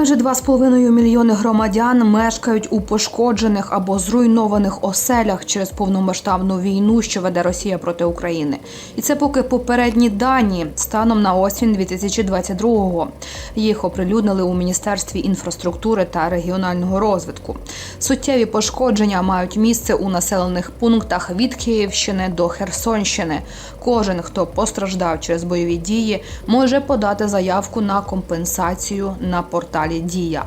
Майже 2,5 мільйони громадян мешкають у пошкоджених або зруйнованих оселях через повномасштабну війну, що веде Росія проти України. І це поки попередні дані станом на осінь 2022-го. Їх оприлюднили у Міністерстві інфраструктури та регіонального розвитку. Суттєві пошкодження мають місце у населених пунктах від Київщини до Херсонщини. Кожен, хто постраждав через бойові дії, може подати заявку на компенсацію на порталі Дія.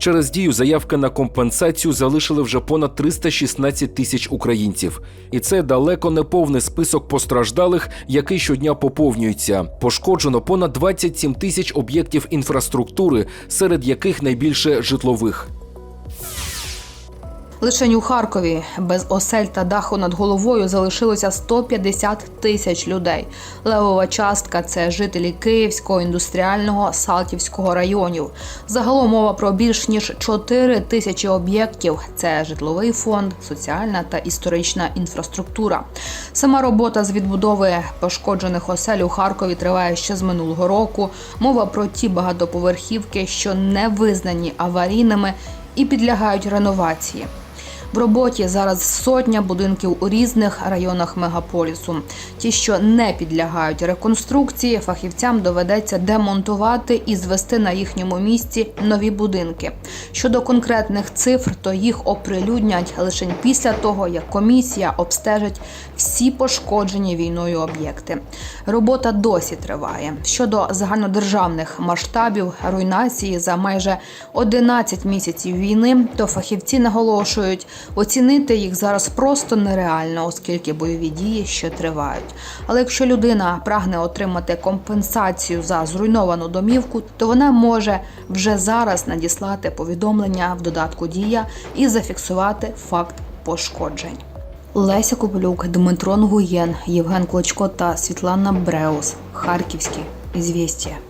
Через дію заявки на компенсацію залишили вже понад 316 тисяч українців, і це далеко не повний список постраждалих, який щодня поповнюється. Пошкоджено понад 27 тисяч об'єктів інфраструктури, серед яких найбільше житлових. Лише у Харкові без осель та даху над головою залишилося 150 тисяч людей. Левова частка це жителі Київського, індустріального, Салтівського районів. Загалом мова про більш ніж 4 тисячі об'єктів. Це житловий фонд, соціальна та історична інфраструктура. Сама робота з відбудови пошкоджених осель у Харкові триває ще з минулого року. Мова про ті багатоповерхівки, що не визнані аварійними і підлягають реновації. В роботі зараз сотня будинків у різних районах мегаполісу. Ті, що не підлягають реконструкції, фахівцям доведеться демонтувати і звести на їхньому місці нові будинки. Щодо конкретних цифр, то їх оприлюднять лише після того, як комісія обстежить всі пошкоджені війною об'єкти. Робота досі триває. Щодо загальнодержавних масштабів руйнації за майже 11 місяців війни, то фахівці наголошують, оцінити їх зараз просто нереально, оскільки бойові дії ще тривають. Але якщо людина прагне отримати компенсацію за зруйновану домівку, то вона може вже зараз надіслати повідомлення в додатку Дія і зафіксувати факт пошкоджень. Леся Копилюк, Дмитро Нгуєн, Євген Клочко та Світлана Бреус. Харківські. Ізвістія.